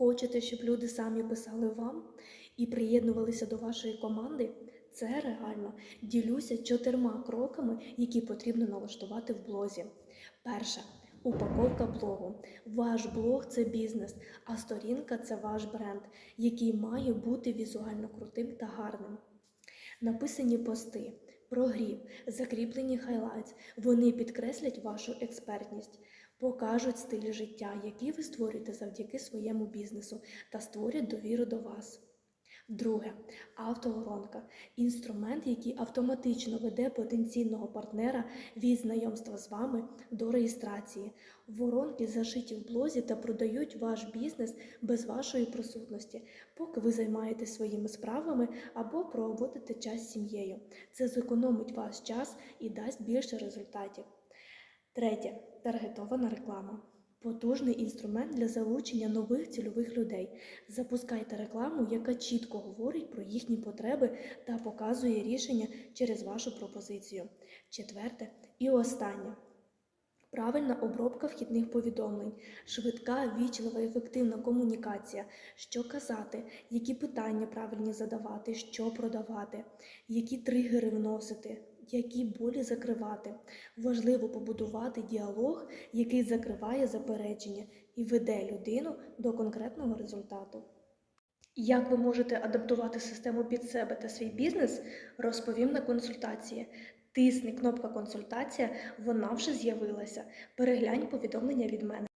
Хочете, щоб люди самі писали вам і приєднувалися до вашої команди? Це реально. Ділюся чотирма кроками, які потрібно налаштувати в блозі. Перше. Упаковка блогу. Ваш блог це бізнес, а сторінка це ваш бренд, який має бути візуально крутим та гарним. Написані пости, прогрів, закріплені хайлайтс. Вони підкреслять вашу експертність, покажуть стиль життя, який ви створюєте завдяки своєму бізнесу, та створять довіру до вас. Друге автоворонка інструмент, який автоматично веде потенційного партнера від знайомства з вами до реєстрації. Воронки зашиті в блозі та продають ваш бізнес без вашої присутності, поки ви займаєтесь своїми справами або проводите час з сім'єю. Це зекономить ваш час і дасть більше результатів. Третє таргетована реклама. Потужний інструмент для залучення нових цільових людей. Запускайте рекламу, яка чітко говорить про їхні потреби та показує рішення через вашу пропозицію. Четверте і останнє. Правильна обробка вхідних повідомлень, швидка, вічлива, ефективна комунікація, що казати, які питання правильні задавати, що продавати, які тригери вносити, які болі закривати. Важливо побудувати діалог, який закриває заперечення і веде людину до конкретного результату. Як ви можете адаптувати систему під себе та свій бізнес, розповім на консультації. Тисни кнопка консультація, вона вже з'явилася. Переглянь повідомлення від мене.